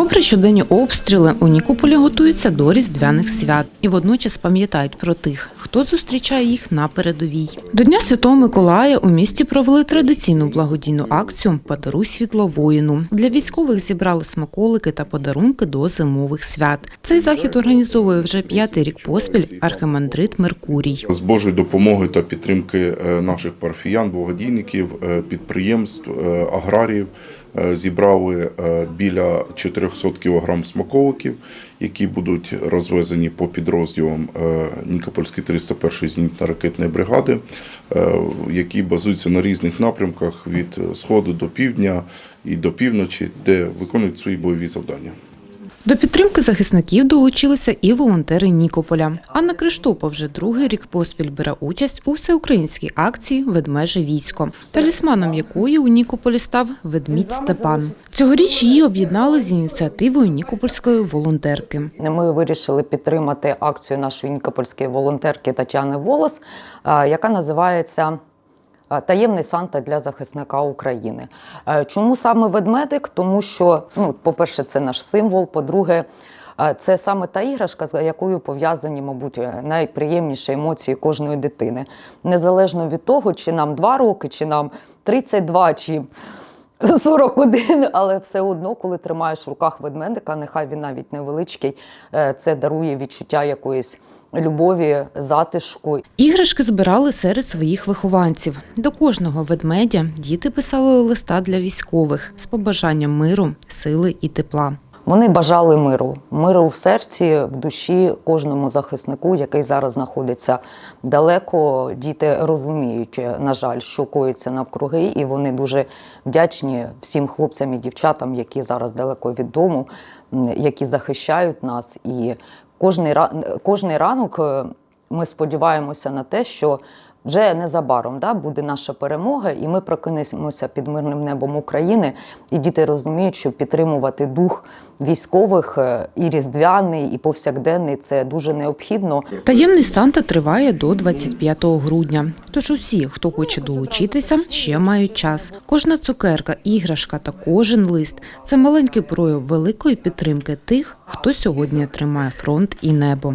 Попри щоденні обстріли, у Нікополі готуються до різдвяних свят і водночас пам'ятають про тих, хто зустрічає їх на передовій. До Дня Святого Миколая у місті провели традиційну благодійну акцію Подаруй світло воїну. Для військових зібрали смаколики та подарунки до зимових свят. Цей захід організовує вже п'ятий рік поспіль архимандрит Меркурій. З Божою допомогою та підтримки е, наших парафіян, благодійників, е, підприємств, е, аграріїв зібрали е, біля 400 кг смаковиків, які будуть розвезені по підрозділам е, Нікопольської 301-ї зенітно-ракетної бригади, е, які базуються на різних напрямках від сходу до півдня і до півночі, де виконують свої бойові завдання. До підтримки захисників долучилися і волонтери Нікополя. Анна Криштопа вже другий рік поспіль бере участь у всеукраїнській акції Ведмеже військо, талісманом якої у Нікополі став ведмідь Степан. Цьогоріч її об'єднали з ініціативою Нікопольської волонтерки. Ми вирішили підтримати акцію нашої нікопольської волонтерки Тетяни Волос, яка називається Таємний Санта для захисника України. Е, Чому саме ведмедик? Тому що, ну, по-перше, це наш символ. По-друге, це саме та іграшка, з якою пов'язані, мабуть, найприємніші емоції кожної дитини. Незалежно від того, чи нам 2 роки, чи нам 32, чи 41, але все одно, коли тримаєш в руках ведмедика, нехай він навіть невеличкий, е, це дарує відчуття якоїсь любові, затишку. Іграшки збирали серед своїх вихованців. До кожного ведмедя діти писали листа для військових з побажанням миру, сили і тепла. Вони бажали миру, миру в серці, в душі кожному захиснику, який зараз знаходиться далеко. Діти розуміють, на жаль, що коїться навкруги, і вони дуже вдячні всім хлопцям і дівчатам, які зараз далеко від дому, які захищають нас. І кожний, кожний ранок е, ми сподіваємося на те, що вже незабаром да, буде наша перемога, і ми прокинемося під мирним небом України. І діти розуміють, що підтримувати дух військових е, і різдвяний, і повсякденний це дуже необхідно. Таємний Санта триває до 25 грудня. Тож усі, хто хоче долучитися, ще мають час. Кожна цукерка, іграшка та кожен лист це маленький прояв великої підтримки тих, хто сьогодні тримає фронт і небо.